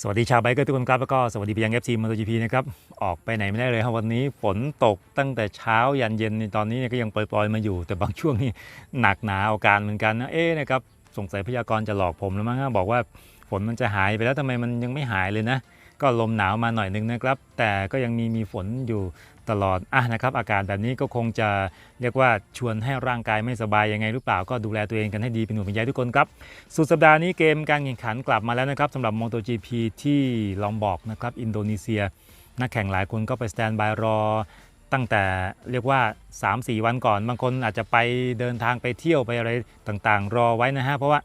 สวัสดีชาวไบเกอร์ทุกคนครับแล้วก็สวัสดีไปยัง FC m o t o GP นะครับออกไปไหนไม่ได้เลยครับวันนี้ฝนตกตั้งแต่เช้ายันเย็นในตอนนี้เนี่ยก็ยังปล่อยๆมาอยู่ แต่บางช่วงนี่หนักหนาอาการเหมือนกันนะเอ๊ะนะครับสงสัยพยากรณ์จะหลอกผมแล้วมั้งบอกว่าฝนมันจะหายไปแล้วทำไมมันยังไม่หายเลยนะ ก็ลมหนาวมาหน่อยนึงนะครับ แต่ก็ยังมีมีฝนอยู่ ตลอดอะนะครับอากาศแบบนี้ก็คงจะเรียกว่าชวนให้ร่างกายไม่สบายยังไงหรือเปล่า ก็ดูแลตัวเองกันให้ดีเป็นห่วงเป็นใยทุกคนครับสุดสัปดาห์นี้เกมการแข่งขันกลับมาแล้วนะครับสำหรับ MotoGP ที่ลอมบอกนะครับอินโดนีเซีย นักแข่งหลายคนก็ไปสแตนบายรอตั้งแต่เรียกว่า 3-4 วันก่อน บางคนอาจจะไปเดินทางไปเที่ยวไปอะไรต่างๆ รอไว้นะฮะเพราะว่า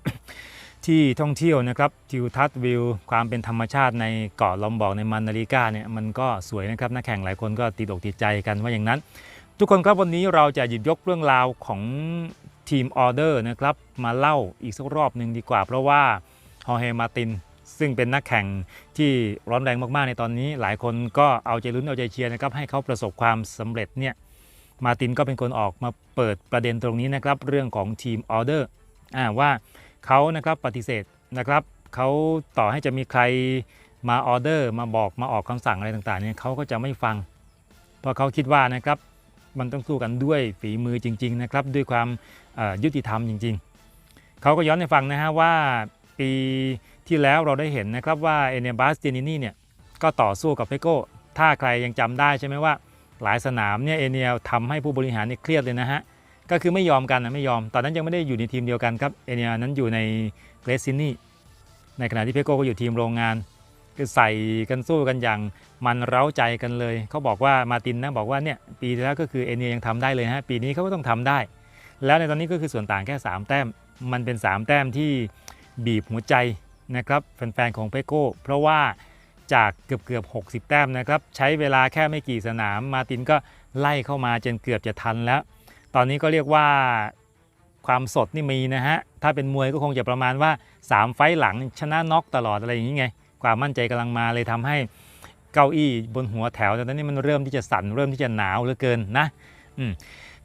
ที่ท่องเที่ยวนะครับทิวทัศน์วิว ความเป็นธรรมชาติในเกาะลอมบอกในมันนาริกาเนี่ยมันก็สวยนะครับนักแข่งหลายคนก็ติดอกติดใจกันว่าอย่างนั้น ทุกคนครับวันนี้เราจะหยิบยกเรื่องราวของทีมออเดอร์นะครับมาเล่าอีกสักรอบหนึ่งดีกว่า เพราะว่าฮอเฮมาตินซึ่งเป็นนักแข่งที่ร้อนแรงมากๆในตอนนี้ หลายคนก็เอาใจลุ้นเอาใจเชียร์นะครับให้เขาประสบความสำเร็จเนี่ยมาตินก็เป็นคนออกมาเปิดประเด็นตรงนี้นะครับเรื่องของทีมออเดอร์ว่า เขานะครับปฏิเสธนะครับเขาต่อให้จะมีใครมาออเดอร์มาบอกมาออกคำสั่งอะไรต่างๆเนี่ยเขาก็จะไม่ฟัง เพราะเขาคิดว่านะครับมันต้องสู้กันด้วยฝีมือจริง ๆ นะครับ ด้วยความยุติธรรมจริง ๆ เขาก็ย้อนให้ฟังนะฮะว่าปีที่แล้วเราได้เห็นนะครับว่าเอเนบัสเจนินี่เนี่ยก็ต่อสู้กับเปโก้ถ้าใครยังจำได้ใช่ไหมว่า หลายสนามเนี่ยเอเนียทำให้ผู้บริหารเนี่ยเครียดเลยนะฮะ ก็คือไม่ยอมกันนะไม่ยอม ตอนนั้นยังไม่ได้อยู่ในทีมเดียวกันครับเอเนียนั้นอยู่ในเกรซซินนี่ในขณะที่เปโก้ก็อยู่ทีมโรงงานคือใส่กันสู้กันอย่างมันเร้าใจกันเลย เขาบอกว่ามาตินนะบอกว่าเนี่ยปีที่แล้วก็คือเอเนียยังทำได้เลยฮะปีนี้เขาก็ต้องทำได้ แล้วในตอนนี้ก็คือส่วนต่างแค่ 3 แต้ม มันเป็น 3 แต้มที่บีบหัวใจนะครับแฟนๆของเปโก้ เพราะว่าจากเกือบเกือบ60 แต้มนะครับ ใช้เวลาแค่ไม่กี่สนาม มาตินก็ไล่เข้ามาจนเกือบจะทันแล้ว ตอนนี้ก็เรียกว่าความสดนี่มีนะฮะ ถ้าเป็นมวยก็คงจะประมาณว่า 3 ไฟหลังชนะน็อกตลอดอะไรอย่างนี้ไง ความมั่นใจกำลังมาเลยทำให้เก้าอี้บนหัวแถวตอนนี้มันเริ่มที่จะสั่นเริ่มที่จะหนาวเหลือเกินนะอืม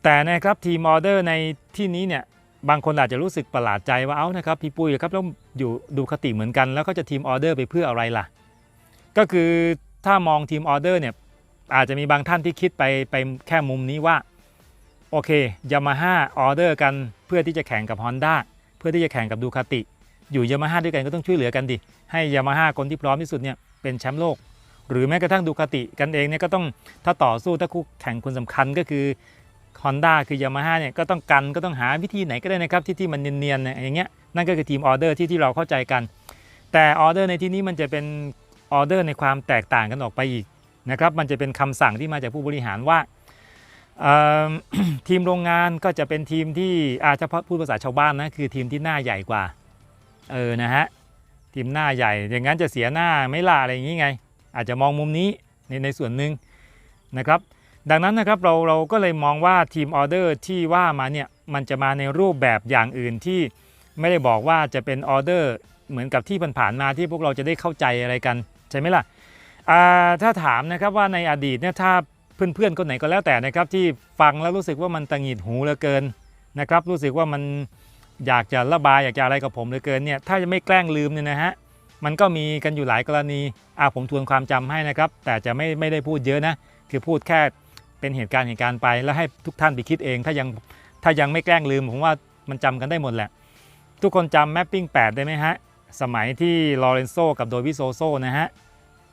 แต่นะครับทีมออเดอร์ในที่นี้เนี่ยบางคนอาจจะรู้สึกประหลาดใจว่าเอ้านะครับพี่ปุ้ยครับแล้วอยู่ดูคติเหมือนกัน แล้วก็จะทีมออเดอร์ไปเพื่ออะไรล่ะ ก็คือถ้ามองทีมออเดอร์เนี่ยอาจจะมีบางท่านที่คิดไปไปแค่มุมนี้ว่า โอเคยามาฮ่าออเดอร์กันเพื่อที่จะแข่งกับ Honda เพื่อที่จะแข่งกับดูคาติ อยู่ยามาฮ่าด้วยกันก็ต้องช่วยเหลือกันดิ ให้ยามาฮ่าคนที่พร้อมที่สุดเนี่ยเป็นแชมป์โลก หรือแม้กระทั่งดูคาติกันเองเนี่ยก็ต้องถ้าต่อสู้ถ้าคู่แข่งคนสำคัญก็คือ Honda คือยามาฮ่าเนี่ยก็ต้องกันก็ต้องหาวิธีไหนก็ได้นะครับที่ที่มันเนียนๆเนี่ยอย่างเงี้ยนั่นก็คือทีมออเดอร์ที่ที่เราเข้าใจกัน แต่ออเดอร์ในที่นี้มันจะเป็นออเดอร์ในความแตกต่างกันออกไปอีกนะครับมันจะเป็นคำสั่งที่มาจากผู้บริหารว่า ทีมโรงงานก็จะเป็นทีมที่อาจจะพูดภาษาชาวบ้านนะคือทีมที่หน้าใหญ่กว่าเออนะฮะทีมหน้าใหญ่ อย่างนั้นจะเสียหน้าไม่ล่ะอะไรอย่างนี้ไง อาจจะมองมุมนี้ในในส่วนหนึ่งนะครับ ดังนั้นนะครับเราเราก็เลยมองว่าทีมออเดอร์ที่ว่ามาเนี่ยมันจะมาในรูปแบบอย่างอื่นที่ไม่ได้บอกว่าจะเป็นออเดอร์เหมือนกับที่ผ่านๆมาที่พวกเราจะได้เข้าใจอะไรกันใช่ไหมล่ะถ้าถามนะครับว่าในอดีตเนี่ยถ้า เพื่อนๆคนไหนก็แล้วแต่นะครับที่ฟังแล้วรู้สึกว่ามันตังหิดหูเหลือเกินนะครับรู้สึกว่ามันอยากจะระบายอยากจะอะไรกับผมเหลือเกินเนี่ยถ้าจะไม่แกล้งลืมเนี่ยนะฮะมันก็มีกันอยู่หลายกรณีอ่าผมทวนความจำให้นะครับ แต่จะไม่ไม่ได้พูดเยอะนะคือพูดแค่เป็นเหตุการณ์เหตุการณ์ไป แล้วให้ทุกท่านไปคิดเอง ถ้ายังถ้ายังไม่แกล้งลืมผมว่ามันจำกันได้หมดแหละ ทุกคนจำแมปปิ้ง8 ได้ไหมฮะ สมัยที่ลอเรนโซกับโดวิโซโซนะฮะ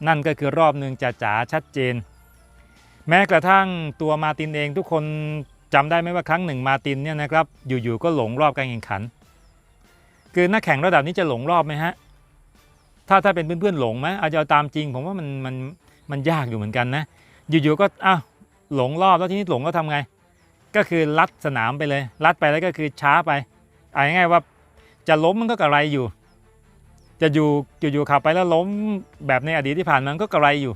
นั่นก็คือรอบหนึ่งจ๋าจ๋าชัดเจน แม้กระทั่งตัวมาตินเองทุกคนจำได้ไหมว่าครั้งหนึ่งมาตินเนี่ยนะครับอยู่ๆก็หลงรอบการแข่งขัน คือนักแข่งระดับนี้จะหลงรอบไหมฮะถ้าถ้าเป็นเพื่อนๆหลงไหมอาจะตามจริง ผมว่ามันมันมันยากอยู่เหมือนกันนะอยู่ๆก็อ้าวหลงรอบแล้วทีนี้หลงก็ทำไง ก็คือลัดสนามไปเลย ลัดไปแล้วก็คือช้าไปเอาง่ายๆว่าจะล้มมันก็กระไรอยู่ จะอยู่อยู่ๆขับไปแล้วล้มแบบในอดีตที่ผ่านมันก็กระไรอยู่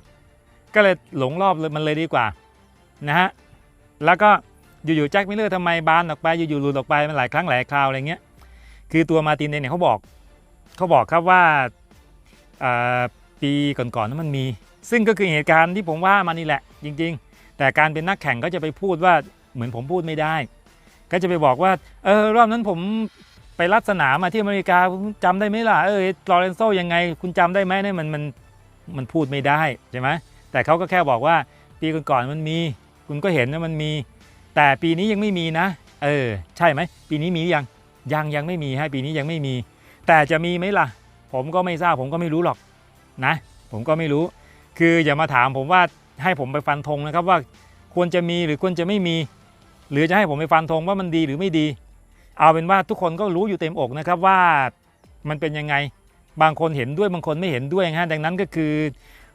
ก็เลยหลงรอบเลยมันเลยดีกว่านะฮะแล้วก็อยู่ๆแจ็คมิลเลอร์ทำไมบานออกไปอยู่ๆหลุดออกไปมันหลายครั้งหลายคราวอะไรเงี้ยคือตัวมาตินเองเนี่ยเขาบอกเขาบอกครับว่าปีก่อนๆนั้นมันมี ซึ่งก็คือเหตุการณ์ที่ผมว่ามานี่แหละจริง ๆ แต่การเป็นนักแข่งก็จะไปพูดว่าเหมือนผมพูดไม่ได้ ก็จะไปบอกว่าเออรอบนั้นผมไปรัดสนามมาที่อเมริกาคุณจำได้ไหมล่ะเออลอเรนโซยังไง คุณจำได้ไหมเนี่ยมันมันมันพูดไม่ได้ใช่ไหม แต่เขาก็แค่บอกว่าปีก่อนๆมันมี คุณก็เห็นว่ามันมี แต่ปีนี้ยังไม่มีนะ เออ ใช่ไหม ปีนี้มีหรือยัง ยังยังไม่มีฮะปีนี้ยังไม่มี แต่จะมีไหมล่ะ ผมก็ไม่ทราบผมก็ไม่รู้หรอกนะ ผมก็ไม่รู้ คืออย่ามาถามผมว่าให้ผมไปฟันธงนะครับว่าควรจะมีหรือควรจะไม่มี หรือจะให้ผมไปฟันธงว่ามันดีหรือไม่ดี เอาเป็นว่าทุกคนก็รู้อยู่เต็มอกนะครับว่ามันเป็นยังไง บางคนเห็นด้วยบางคนไม่เห็นด้วยฮะดังนั้นก็คือ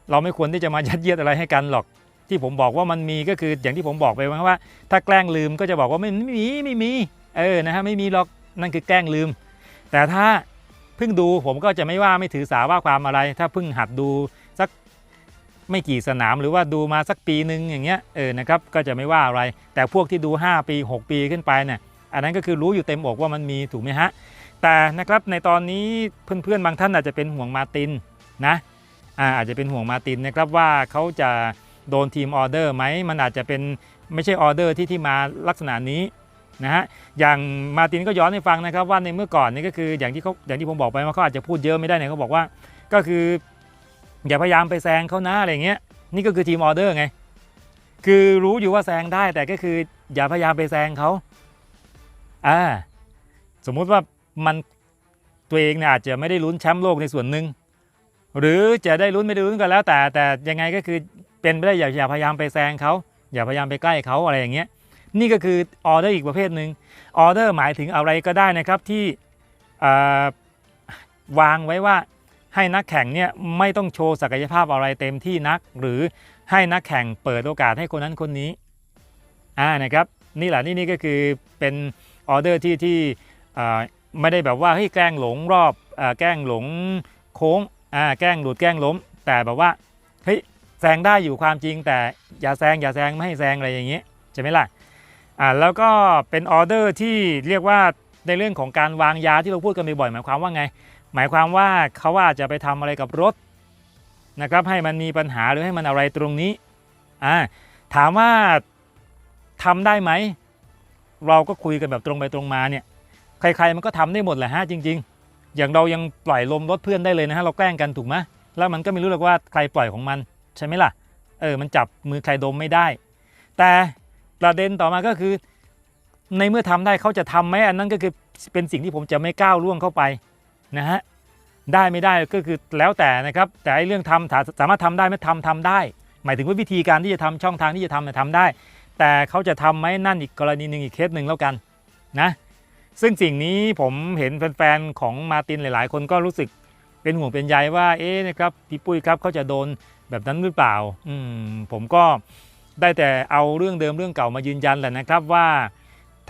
เราไม่ควรที่จะมายัดเยียดอะไรให้กันหรอก ที่ผมบอกว่ามันมีก็คืออย่างที่ผมบอกไปว่า ถ้าแกล้งลืมก็จะบอกว่าไม่มีไม่มีเออนะฮะไม่มีหรอกนั่นคือแกล้งลืม แต่ถ้าเพิ่งดูผมก็จะไม่ว่าไม่ถือสาว่าความอะไร ถ้าเพิ่งหัดดูสักไม่กี่สนามหรือว่าดูมาสักปีหนึ่งอย่างเงี้ยเออนะครับก็จะไม่ว่าอะไร แต่พวกที่ดู 5 ปี 6 ปีขึ้นไปเนี่ยอันนั้นก็คือรู้อยู่เต็มอกว่ามันมีถูกไหมฮะแต่นะครับในตอนนี้เพื่อนๆบางท่านอาจจะเป็นห่วงมาตินนะ อาจจะเป็นห่วงมาตินนะครับว่าเขาจะโดนทีมออเดอร์ไหมมันอาจจะเป็นไม่ใช่ออเดอร์ที่ที่มาลักษณะนี้นะฮะอย่างมาตินก็ย้อนให้ฟังนะครับว่าในเมื่อก่อนนี่ก็คืออย่างที่เขาอย่างที่ผมบอกไปว่าเขาอาจจะพูดเยอะไม่ได้เนี่ยเขาบอกว่า ก็คืออย่าพยายามไปแซงเขานะอะไรเงี้ยนี่ก็คือทีมออเดอร์ไงคือรู้อยู่ว่าแซงได้แต่ก็คืออย่าพยายามไปแซงเขาอ่าสมมุติว่ามันตัวเองเนี่ยอาจจะไม่ได้ลุ้นแชมป์โลกในส่วนหนึ่ง หรือจะได้ลุ้นไม่ได้ลุ้นก็แล้วแต่ แต่ยังไงก็คือเป็นไปได้อย่าอย่าพยายามไปแซงเขาอย่าพยายามไปใกล้เขาอะไรอย่างเงี้ยนี่ก็คือออเดอร์อีกประเภทหนึ่งออเดอร์หมายถึงอะไรก็ได้นะครับที่วางไว้ว่าให้นักแข่งเนี่ยไม่ต้องโชว์ศักยภาพอะไรเต็มที่นัก หรือให้นักแข่งเปิดโอกาสให้คนนั้นคนนี้อ่านะครับนี่แหละนี่นี่ก็คือเป็นออเดอร์ที่ที่ไม่ได้แบบว่าเฮ้ยแกล้งหลงรอบอแกล้งหลงโค้ง อ่าแกล้งหลุดแกล้งล้ม แต่แบบว่าเฮ้ยแซงได้อยู่ความจริง แต่อย่าแซงอย่าแซงไม่ให้แซงอะไรอย่างเงี้ยใช่ไหมล่ะอ่าแล้วก็เป็นออเดอร์ที่เรียกว่าในเรื่องของการวางยาที่เราพูดกันบ่อยๆหมายความว่าไง หมายความว่าเขาว่าจะไปทำอะไรกับรถนะครับให้มันมีปัญหาหรือให้มันอะไรตรงนี้อ่าถามว่าทำได้ไหม เราก็คุยกันแบบตรงไปตรงมาเนี่ยใครๆมันก็ทำได้หมดแหละฮะจริง ๆ อย่างเรายังปล่อยลมรถเพื่อนได้เลยนะฮะเราแกล้งกันถูกไหมแล้วมันก็ไม่รู้หรอกว่าใครปล่อยของมันใช่ไหมล่ะเออมันจับมือใครดมไม่ได้ แต่ประเด็นต่อมาก็คือ ในเมื่อทำได้เขาจะทำไหมอันนั้นก็คือเป็นสิ่งที่ผมจะไม่ก้าวล่วงเข้าไปนะฮะได้ไม่ได้ก็คือแล้วแต่นะครับ แต่ไอ้เรื่องทำสามารถทำได้ไหมทำทำได้ หมายถึงว่าวิธีการที่จะทำช่องทางที่จะทำเนี่ยทำได้ แต่เขาจะทำไหมนั่นอีกกรณีหนึ่งอีกเคสหนึ่งแล้วกันนะ ซึ่งสิ่งนี้ผมเห็นแฟนๆของมาตินหลาย ๆ คนก็รู้สึกเป็นห่วงเป็นใยว่าเอ๊ะนะครับพี่ปุ้ยครับเขาจะโดนแบบนั้นหรือเปล่า อืมผมก็ได้แต่เอาเรื่องเดิมเรื่องเก่ามายืนยันแหละนะครับว่า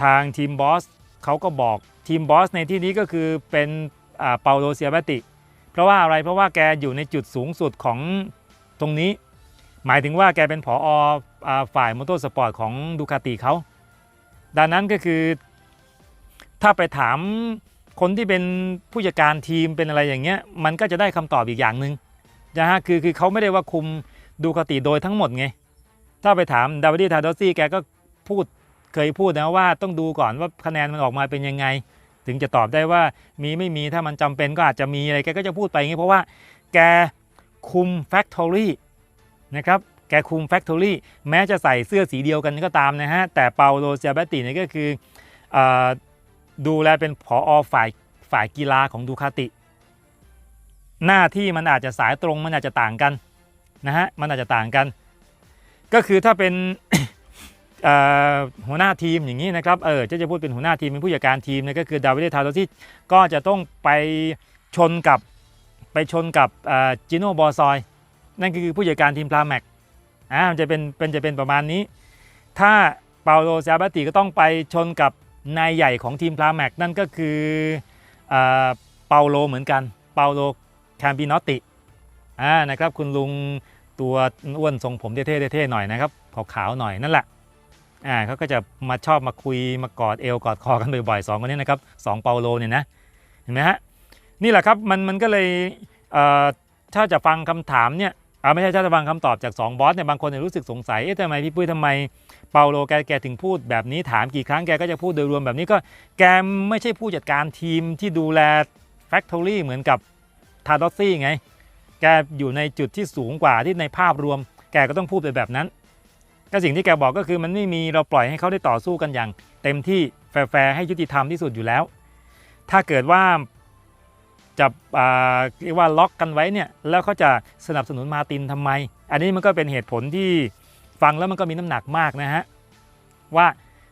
ทางทีมบอสเขาก็บอกทีมบอสในที่นี้ก็คือเป็นเปาโลเซียบติ เพราะว่าอะไรเพราะว่าแกอยู่ในจุดสูงสุดของตรงนี้ หมายถึงว่าแกเป็นผออฝ่ายมอเตอร์สปอร์ตของดูคาติเขาดังนั้นก็คือ ถ้าไปถามคนที่เป็นผู้จัดการทีมเป็นอะไรอย่างเงี้ย มันก็จะได้คำตอบอีกอย่างหนึ่งนะฮะคือคือเขาไม่ได้ว่าคุมดูคติโดยทั้งหมดไง ถ้าไปถามดาวิดทาดอซี่แกก็พูดเคยพูดนะว่าต้องดูก่อนว่าคะแนนมันออกมาเป็นยังไง ถึงจะตอบได้ว่ามีไม่มีถ้ามันจำเป็นก็อาจจะมีอะไรแกก็จะพูดไปอย่างนี้เพราะว่าแกคุม Factory นะครับแกคุม Factory แม้จะใส่เสื้อสีเดียวกันก็ตามนะฮะแต่เปาโลเซียเบตตินี่ก็คืออ ดูแลเป็นผออฝ่ายฝ่ายกีฬาของดูคาติ หน้าที่มันอาจจะสายตรงมันอาจจะต่างกันนะฮะมันอาจจะต่างกัน ก็คือถ้าเป็นหัวหน้าทีมอย่างนี้นะครับเออจะจะพูดเป็นหัวหน้าทีมเป็นผู้จัดการทีมเนี่ยก็คือดาวิดทาโตที่ก็จะต้องไปชนกับไปชนกับจิโน่บอซอย นั่นคือผู้จัดการทีมพลาแม็กอ่ามันจะเป็นเป็นจะเป็นประมาณนี้ ถ้าเปาโลซาบาติก็ต้องไปชนกับ นายใหญ่ของทีมพลาแม็กนั่นก็คือเปาโลเหมือนกัน เปาโลแคมปินอตินะครับคุณลุงตัวอ้วนทรงผมเท่ๆเท่ๆหน่อยนะครับขาวๆหน่อยนั่นแหละอ่าเขาก็จะมาชอบมาคุยมากอดเอวกอดคอกันบ่อยๆสองคนนี้นะครับสองเปาโลเนี่ยนะเห็นไหมฮะนี่แหละครับมันมันก็เลยเถ้าจะฟังคำถามเนี่ย อ่าไม่ใช่ถ้าจะฟังคำตอบจาก2บอสเนี่ยบางคนเนี่ยรู้สึกสงสัยเอ๊ะทำไมพี่ปุ้ยทำไมเปาโลแกแกถึงพูดแบบนี้ถามกี่ครั้งแกก็จะพูดโดยรวมแบบนี้ก็แกไม่ใช่ผู้จัดการทีมที่ดูแล Factory เหมือนกับทาดอสซี่ไง แกอยู่ในจุดที่สูงกว่าที่ในภาพรวม แกก็ต้องพูดไปแบบนั้นก็สิ่งที่แกบอกก็คือมันไม่มีเราปล่อยให้เขาได้ต่อสู้กันอย่าง เต็มที่แฟร์ให้ยุติธรรมที่สุดอยู่แล้ว ถ้าเกิดว่า จะอ่าเรียกว่าล็อกกันไว้เนี่ยแล้วเขาจะสนับสนุนมาตินทำไม อันนี้มันก็เป็นเหตุผลที่ฟังแล้วมันก็มีน้ำหนักมากนะฮะว่า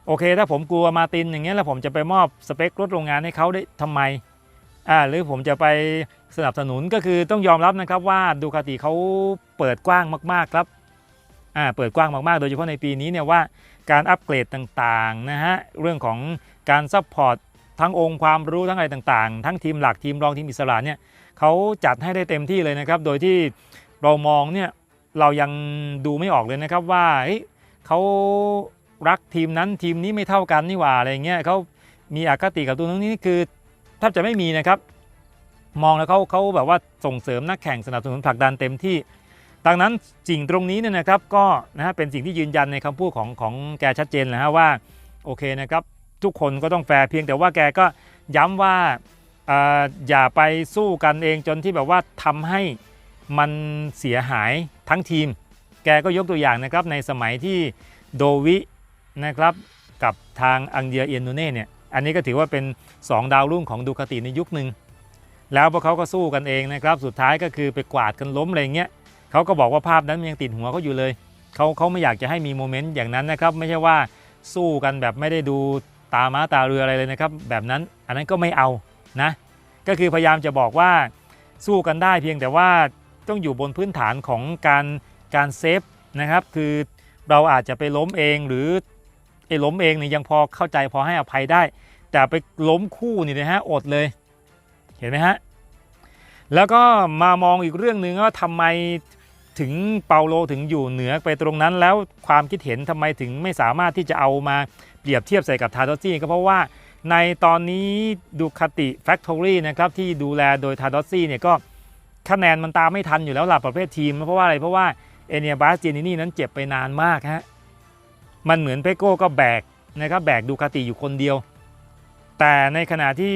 โอเคถ้าผมกลัวมาตินอย่างเงี้ยแล้วผมจะไปมอบสเปครถโรงงานให้เขาได้ทำไมอ่าหรือผมจะไปสนับสนุนก็คือต้องยอมรับนะครับว่าดูคาติเขาเปิดกว้างมากๆครับอ่าเปิดกว้างมากๆ โดยเฉพาะในปีนี้เนี่ยว่าการอัปเกรดต่างๆนะฮะเรื่องของการซัพพอร์ต ทั้งองค์ความรู้ทั้งอะไรต่างๆ ทั้งทีมหลักทีมรองทีมอิสระเนี่ยเขาจัดให้ได้เต็มที่เลยนะครับ โดยที่เรามองเนี่ยเรายังดูไม่ออกเลยนะครับว่าเขารักทีมนั้นทีมนี้ไม่เท่ากันนี่หว่าอะไรเงี้ยเขามีอคติกับตัวนู้นนี่คือแทบจะไม่มีนะครับ มองแล้วเขาเขาแบบว่าส่งเสริมนักแข่งสนับสนุนผลักดันเต็มที่ดังนั้นสิ่งตรงนี้เนี่ยนะครับก็นะฮะเป็นสิ่งที่ยืนยันในคำพูดของของแกชัดเจนนะฮะว่าโอเคนะครับ ทุกคนก็ต้องแฟร์เพียงแต่ว่าแกก็ย้ำว่าอย่าไปสู้กันเองจนที่แบบว่าทำให้มันเสียหายทั้งทีม แกก็ยกตัวอย่างนะครับในสมัยที่โดวินะครับกับทางอังเดียเอียนโนเน่เนี่ยอันนี้ก็ถือว่าเป็น 2 ดาวรุ่งของดูคาติในยุคหนึ่งแล้วพวกเขาก็สู้กันเองนะครับ สุดท้ายก็คือไปกวาดกันล้มอะไรเงี้ยเขาก็บอกว่าภาพนั้นยังติดหัวเขาอยู่เลยเขาเขาไม่อยากจะให้มีโมเมนต์อย่างนั้นนะครับ ไม่ใช่ว่าสู้กันแบบไม่ได้ดู ตาม้าตาเรืออะไรเลยนะครับ แบบนั้นอันนั้นก็ไม่เอานะก็คือพยายามจะบอกว่าสู้กันได้เพียงแต่ว่าต้องอยู่บนพื้นฐานของการการเซฟนะครับคือเราอาจจะไปล้มเองหรือไอ้ล้มเองเนี่ยยังพอเข้าใจพอให้อภัยได้ แต่ไปล้มคู่นี่นะฮะอดเลยเห็นไหมฮะแล้วก็มามองอีกเรื่องหนึ่งว่าทำไมถึงเปาโลถึงอยู่เหนือไปตรงนั้น แล้วความคิดเห็นทำไมถึงไม่สามารถที่จะเอามา เปรียบเทียบใส่กับทาโดซี่ก็เพราะว่าในตอนนี้ดูคาติแฟคทอรี่นะครับที่ดูแลโดยทาโดซี่เนี่ยก็คะแนนมันตามไม่ทันอยู่แล้วหล่ะประเภททีม เพราะว่าอะไรเพราะว่าเอเนียบาสเจนินี่นั้นเจ็บไปนานมากฮะมันเหมือนเปโก้ก็แบกนะครับแบกดูคาติอยู่คนเดียว แต่ในขณะที่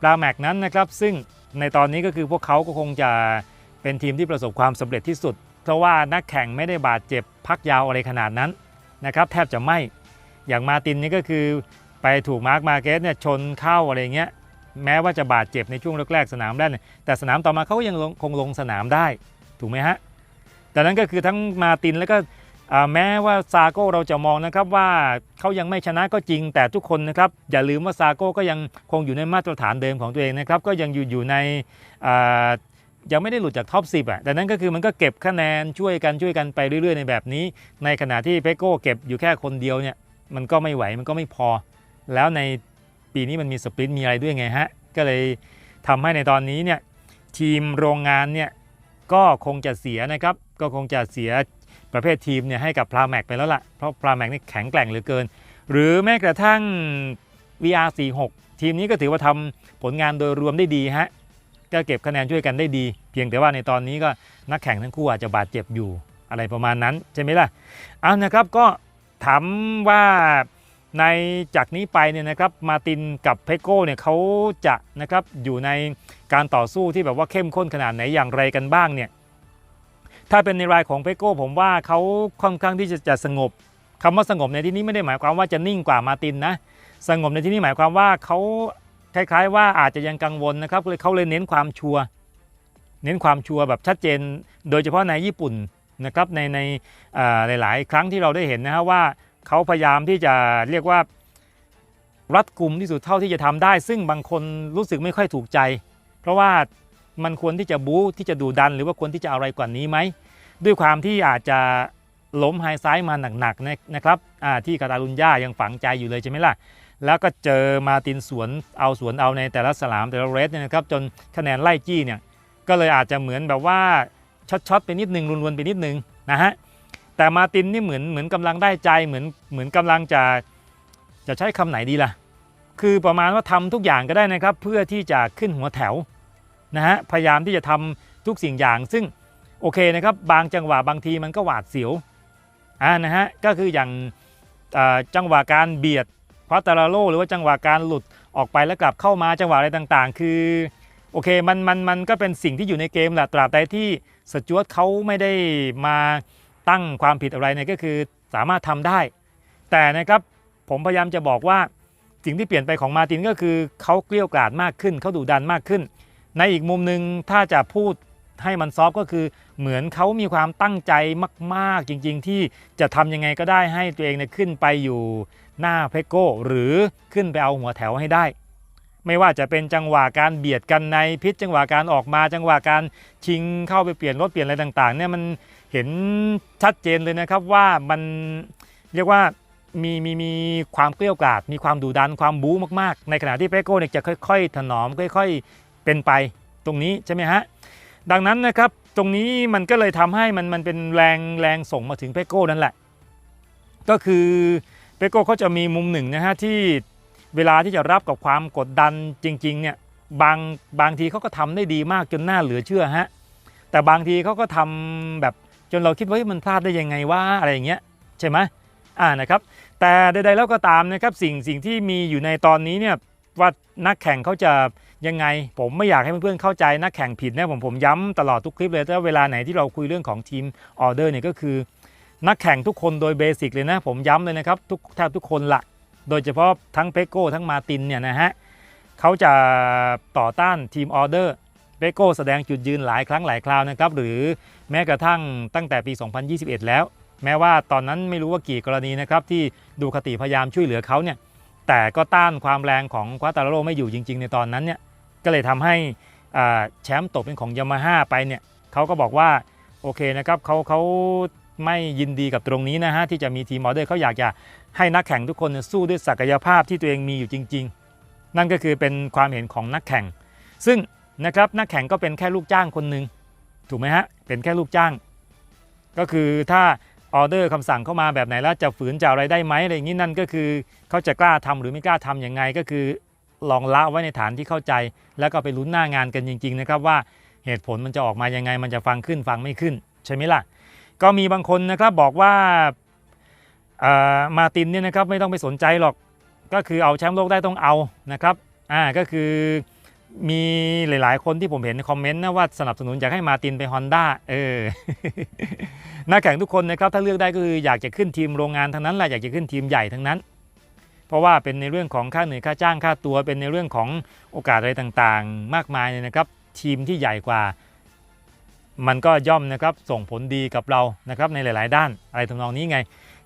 ปลาแม็กนั้นนะครับซึ่งในตอนนี้ก็คือพวกเขาก็คงจะเป็นทีมที่ประสบความสำเร็จที่สุด เพราะว่านักแข่งไม่ได้บาดเจ็บพักยาวอะไรขนาดนั้นนะครับแทบจะไม่ อย่างมาตินนี่ก็คือไปถูกมาร์คมาเกสเนี่ยชนเข้าอะไรเงี้ยแม้ว่าจะบาดเจ็บในช่วงแรกๆสนามแรกเนี่ยแต่สนามต่อมาเขาก็ยังคงลงสนามได้ถูกไหมฮะแต่นั้นก็คือทั้งมาตินแล้วก็แม้ว่าซาโก้เราจะมองนะครับว่าเขายังไม่ชนะก็จริง แต่ทุกคนนะครับอย่าลืมว่าซาโก้ก็ยังคงอยู่ในมาตรฐานเดิมของตัวเองนะครับก็ยังอยู่อยู่ในยังไม่ได้หลุดจากท็อป10อะแต่นั้นก็คือมันก็เก็บคะแนนช่วยกันช่วยกันไปเรื่อย ๆ ในแบบนี้ ในขณะที่เปโก้เก็บอยู่แค่คนเดียวเนี่ย มันก็ไม่ไหวมันก็ไม่พอ แล้วในปีนี้มันมีสปรินต์มีอะไรด้วยไงฮะ ก็เลยทำให้ในตอนนี้เนี่ยทีมโรงงานเนี่ยก็คงจะเสียนะครับ ก็คงจะเสียประเภททีมเนี่ยให้กับพลาแม็กไปแล้วล่ะ เพราะพลาแม็กนี่แข็งแกร่งเหลือเกิน หรือแม้กระทั่ง VR46 ทีมนี้ก็ถือว่าทำผลงานโดยรวมได้ดีฮะก็เก็บคะแนนช่วยกันได้ดี เพียงแต่ว่าในตอนนี้ก็นักแข่งทั้งคู่อาจจะบาดเจ็บอยู่อะไรประมาณนั้นใช่ไหมล่ะเอานะครับก็ ถามว่าในจากนี้ไปเนี่ยนะครับมาตินกับเพโก้เนี่ยเขาจะนะครับอยู่ในการต่อสู้ที่แบบว่าเข้มข้นขนาดไหนอย่างไรกันบ้างเนี่ยถ้าเป็นในรายของเปโก้ผมว่าเขาค่อนข้างที่จะจะสงบคำว่าสงบในที่นี้ไม่ได้หมายความว่าจะนิ่งกว่ามาตินนะสงบในที่นี้หมายความว่าเขาคล้าย ๆ ว่าอาจจะยังกังวลนะครับเลยเขาเลยเน้นความชัวเน้นความชัวแบบชัดเจน โดยเฉพาะในญี่ปุ่น นะครับในในหลาย ๆ ครั้งที่เราได้เห็นนะฮะว่าเขาพยายามที่จะเรียกว่ารัดกุมที่สุดเท่าที่จะทำได้ ซึ่งบางคนรู้สึกไม่ค่อยถูกใจ เพราะว่ามันควรที่จะบู๊ที่จะดูดัน หรือว่าควรที่จะอะไรกว่านี้ไหม ด้วยความที่อาจจะล้มไฮไซด์มาหนักๆนะครับที่กาตาลุญญายังฝังใจอยู่เลยใช่ไหมล่ะ แล้วก็เจอมาตินสวนเอาสวนเอาในแต่ละสนามแต่ละเรสเนี่ยนะครับจนคะแนนไล่จี้เนี่ยก็เลยอาจจะเหมือนแบบว่า ช็อตๆไปนิดนึงรวนๆไปนิดนึงนะฮะแต่มาตินนี่เหมือนเหมือนกำลังได้ใจเหมือนเหมือนกำลังจะจะใช้คำไหนดีล่ะ คือประมาณว่าทำทุกอย่างก็ได้นะครับ เพื่อที่จะขึ้นหัวแถวนะฮะพยายามที่จะทำทุกสิ่งอย่าง ซึ่งโอเคนะครับ บางจังหวะบางทีมันก็หวาดเสียวอ่านะฮะก็คืออย่างจังหวะการเบียดควาตาราโลหรือว่าจังหวะการหลุดออกไปแล้วกลับเข้ามาจังหวะอะไรต่างๆ คือโอเคมันมันมันก็เป็นสิ่งที่อยู่ในเกมแหละตราบใดที่ สจวตเขาไม่ได้มาตั้งความผิดอะไรเนี่ยก็คือสามารถทำได้ แต่นะครับผมพยายามจะบอกว่าสิ่งที่เปลี่ยนไปของมาตินก็คือเขาเกลี้ยกล่อมมากขึ้นเขาดุดันมากขึ้น ในอีกมุมหนึ่งถ้าจะพูดให้มันซอฟก็คือเหมือนเขามีความตั้งใจมากๆจริง ๆ ที่จะทำยังไงก็ได้ให้ตัวเองเนี่ยขึ้นไปอยู่หน้าเพโก้หรือขึ้นไปเอาหัวแถวให้ได้ ไม่ว่าจะเป็นจังหวะการเบียดกันในพิษจังหวะการออกมาจังหวะการชิงเข้าไปเปลี่ยนรถเปลี่ยนอะไรต่างๆเนี่ยมันเห็นชัดเจนเลยนะครับว่ามันเรียกว่ามีมีมีความเกลี้ยกล่อมมีความดุดันความบู๊มากๆ ในขณะที่เพโก้เนี่ยจะค่อยๆ ถนอมค่อย ๆ เป็นไปตรงนี้ใช่ไหมฮะดังนั้นนะครับตรงนี้มันก็เลยทำให้มันมันเป็นแรงแรงส่งมาถึงเปโก้นั่นแหละ ก็คือเปโก้เขาจะมีมุมหนึ่งนะฮะที่ เวลาที่จะรับกับความกดดันจริงๆเนี่ยบางบางทีเขาก็ทำได้ดีมากจนน่าเหลือเชื่อฮะแต่บางทีเขาก็ทำแบบจนเราคิดว่ามันพลาดได้ยังไงว่าอะไรอย่างเงี้ยใช่ไหมอ่านะครับแต่ใดๆแล้วก็ตามนะครับสิ่งสิ่งที่มีอยู่ในตอนนี้เนี่ยว่านักแข่งเขาจะยังไง ผมไม่อยากให้เพื่อนๆเข้าใจนักแข่งผิดนะผมผมย้ำตลอดทุกคลิปเลยถ้าเวลาไหนที่เราคุยเรื่องของทีมออเดอร์เนี่ยก็คือ นักแข่งทุกคนโดยเบสิกเลยนะผมย้ำเลยนะครับทุกแทบทุกคนละ โดยเฉพาะทั้งเปโก้ทั้งมาตินเนี่ยนะฮะเขาจะต่อต้านทีมออเดอร์เปโก้แสดงจุดยืนหลายครั้งหลายคราวนะครับ หรือแม้กระทั่งตั้งแต่ปี 2021 แล้ว แม้ว่าตอนนั้นไม่รู้ว่ากี่กรณีนะครับ ที่ดูคติพยายามช่วยเหลือเขาเนี่ยแต่ก็ต้านความแรงของควาตาโรไม่อยู่จริง ๆ ในตอนนั้นเนี่ยก็เลยทำให้แชมป์ตกเป็นของยามาฮ่าไปเนี่ยเขาก็บอกว่าโอเคนะครับเขาเขาไม่ยินดีกับตรงนี้นะฮะที่จะมีทีมออเดอร์เขาอยากจะ ให้นักแข่งทุกคนสู้ด้วยศักยภาพที่ตัวเองมีอยู่จริง ๆ นั่นก็คือเป็นความเห็นของนักแข่ง ซึ่งนะครับนักแข่งก็เป็นแค่ลูกจ้างคนหนึ่งถูกไหมฮะเป็นแค่ลูกจ้าง ก็คือถ้าออเดอร์คำสั่งเข้ามาแบบไหนแล้วจะฝืนจะอะไรได้ไหมอะไรอย่างนี้นั่นก็คือเขาจะกล้าทำหรือไม่กล้าทำยังไงก็คือลองละไว้ในฐานที่เข้าใจ แล้วก็ไปลุ้นหน้างานกันจริง ๆ นะครับว่าเหตุผลมันจะออกมายังไง มันจะฟังขึ้นฟังไม่ขึ้น ใช่ไหมล่ะ ก็มีบางคนนะครับบอกว่า มาตินเนี่ยนะครับไม่ต้องไปสนใจหรอก ก็คือเอาแชมป์โลกได้ต้องเอานะครับอ่าก็คือมีหลาย ๆ คนที่ผมเห็นคอมเมนต์นะว่าสนับสนุนอยากให้มาตินไป Honda เออนักแข่งทุกคนนะครับถ้าเลือกได้ก็คืออยากจะขึ้นทีมโรงงานทั้งนั้นแหละอยากจะขึ้นทีมใหญ่ทั้งนั้น เพราะว่าเป็นในเรื่องของค่าเหนื่อยค่าจ้างค่าตัว เป็นในเรื่องของโอกาสอะไรต่างๆ มากมายเลยนะครับ ทีมที่ใหญ่กว่า มันก็ย่อมนะครับส่งผลดีกับเรานะครับในหลาย ๆ ด้านอะไรทำนองนี้ไง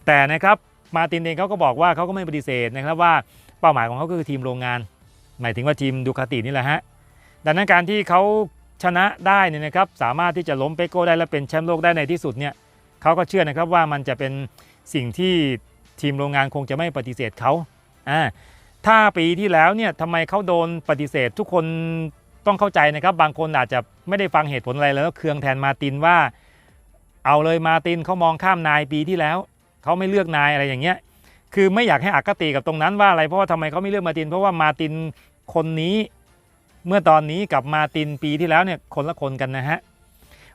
แต่นะครับมาตินเองเขาก็บอกว่าเขาก็ไม่ปฏิเสธนะครับว่าเป้าหมายของเขาก็คือทีมโรงงาน หมายถึงว่าทีมดูคาตินี่แหละฮะดังนั้นการที่เขาชนะได้เนี่ยนะครับสามารถที่จะล้มเปโก้ได้และเป็นแชมป์โลกได้ในที่สุดเนี่ยเขาก็เชื่อนะครับว่ามันจะเป็นสิ่งที่ทีมโรงงานคงจะไม่ปฏิเสธเขาอ่าถ้าปีที่แล้วเนี่ยทำไมเขาโดนปฏิเสธทุกคนต้องเข้าใจนะครับ บางคนอาจจะไม่ได้ฟังเหตุผลอะไรแล้วเคืองแทนมาตินว่า เอาเลยมาตินเขามองข้ามนายปีที่แล้ว เขาไม่เลือกนายอะไรอย่างเงี้ยคือไม่อยากให้อคติกับตรงนั้นว่าอะไรเพราะว่าทำไมเขาไม่เลือกมาติน เพราะว่ามาตินคนนี้เมื่อตอนนี้กับมาตินปีที่แล้วเนี่ยคนละคนกันนะฮะ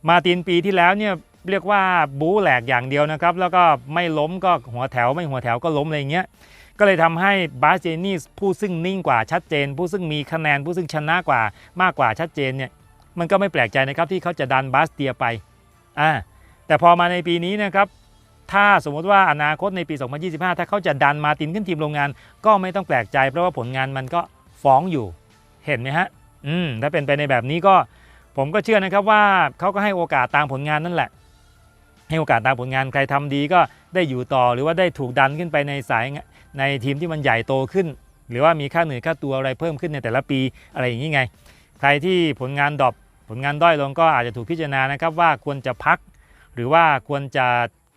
มาตินปีที่แล้วเนี่ยเรียกว่าบู๊แหลกอย่างเดียวนะครับ แล้วก็ไม่ล้มก็หัวแถวไม่หัวแถวก็ล้มอะไรเงี้ยก็เลยทำให้บาสเจนี่ผู้ซึ่งนิ่งกว่าชัดเจน ผู้ซึ่งมีคะแนนผู้ซึ่งชนะกว่ามากกว่าชัดเจนเนี่ยมันก็ไม่แปลกใจนะครับที่เขาจะดันบาสเตียไปอ่าแต่พอมาในปีนี้นะครับ ถ้าสมมติว่าอนาคตในปี 2025 ถ้าเขาจะดันมาตินขึ้นทีมโรงงาน ก็ไม่ต้องแปลกใจ เพราะว่าผลงานมันก็ฟ้องอยู่ เห็นไหมฮะ อืม ถ้าเป็นไปในแบบนี้ก็ ผมก็เชื่อนะครับว่าเขาก็ให้โอกาสตามผลงานนั่นแหละ ให้โอกาสตามผลงานใครทำดีก็ได้อยู่ต่อหรือว่าได้ถูกดันขึ้นไปในสายในทีมที่มันใหญ่โตขึ้น หรือว่ามีค่าเหนื่อยค่าตัวอะไรเพิ่มขึ้นในแต่ละปีอะไรอย่างนี้ไง ใครที่ผลงานดรอปผลงานด้อยลงก็อาจจะถูกพิจารณานะครับว่าควรจะพัก หรือว่าควรจะ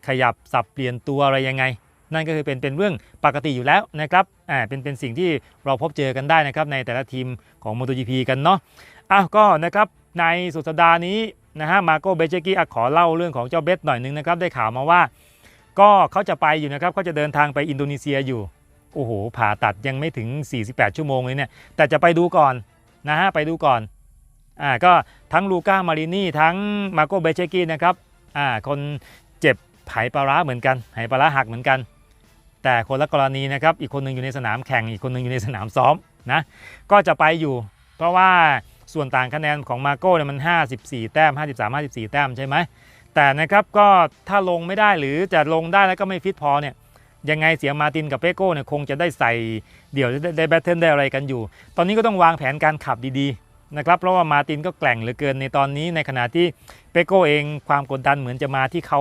ขยับสับเปลี่ยนตัวอะไรยังไง นั่นก็คือเป็นเป็นเรื่องปกติอยู่แล้วนะครับอ่าเป็นเป็นสิ่งที่เราพบเจอกันได้นะครับในแต่ละทีมของ MotoGP กันเนาะอ้าวก็นะครับในสุดสัปดาห์นี้นะฮะมาโกเบเจกี้ขอเล่าเรื่องของเจ้าเบสหน่อยนึงนะครับได้ข่าวมาว่า ก็เขาจะไปอยู่นะครับเขาจะเดินทางไปอินโดนีเซียอยู่โอ้โหผ่าตัดยังไม่ถึง 48 ชั่วโมงเลยเนี่ยแต่จะไปดูก่อนนะฮะไปดูก่อนอ่าก็ทั้งลูก้ามารินี่ทั้งมาโกเบเชกี้นะครับอ่าคนเจ็บ ไหปลาร้าเหมือนกันไหปลาร้าหักเหมือนกัน แต่คนละกรณีนะครับอีกคนหนึงอยู่ในสนามแข่งอีกคนหนึงอยู่ในสนามซ้อมนะก็จะไปอยู่ เพราะว่าส่วนต่างคะแนนของมาโก้เนี่ยมัน 54 แต้ม 53 54 แต้มใช่ไหมแต่นะครับก็ถ้าลงไม่ได้หรือจะลงได้แล้วก็ไม่ฟิตพอเนี่ยยังไงเสียมาตินกับเปโก้เนี่ยคงจะได้ใส่เดี่ยวได้ได้แบทเทิลได้อะไรกันอยู่ ตอนนี้ก็ต้องวางแผนการขับดีๆนะครับเพราะว่ามาตินก็แกร่งเหลือเกินในตอนนี้ในขณะที่เปโก้เองความกดดันเหมือนจะมาที่เขา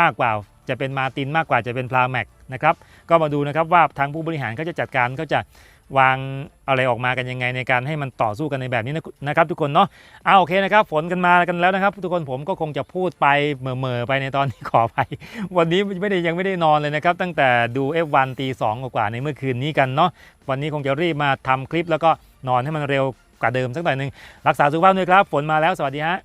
มากกว่าจะเป็นมาตินมากกว่าจะเป็นพลาแม็กนะครับก็มาดูนะครับว่าทางผู้บริหารเขาจะจัดการเขาจะวางอะไรออกมากันยังไงในการให้มันต่อสู้กันในแบบนี้นะครับ ทุกคนเนาะเอาโอเคนะครับ ฝนกันมากันแล้วนะครับ ทุกคนผมก็คงจะพูดไปเหม่อไปในตอนนี้ขอไป วันนี้ไม่ได้ยังไม่ได้นอนเลยนะครับ ตั้งแต่ดู F1 ตีสองกว่าในเมื่อคืนนี้กันเนาะวันนี้คงจะรีบมาทำคลิปแล้วก็นอนให้มันเร็วกว่าเดิมสักหน่อยหนึงรักษาสุขภาพด้วยครับ ฝนมาแล้วสวัสดีฮะ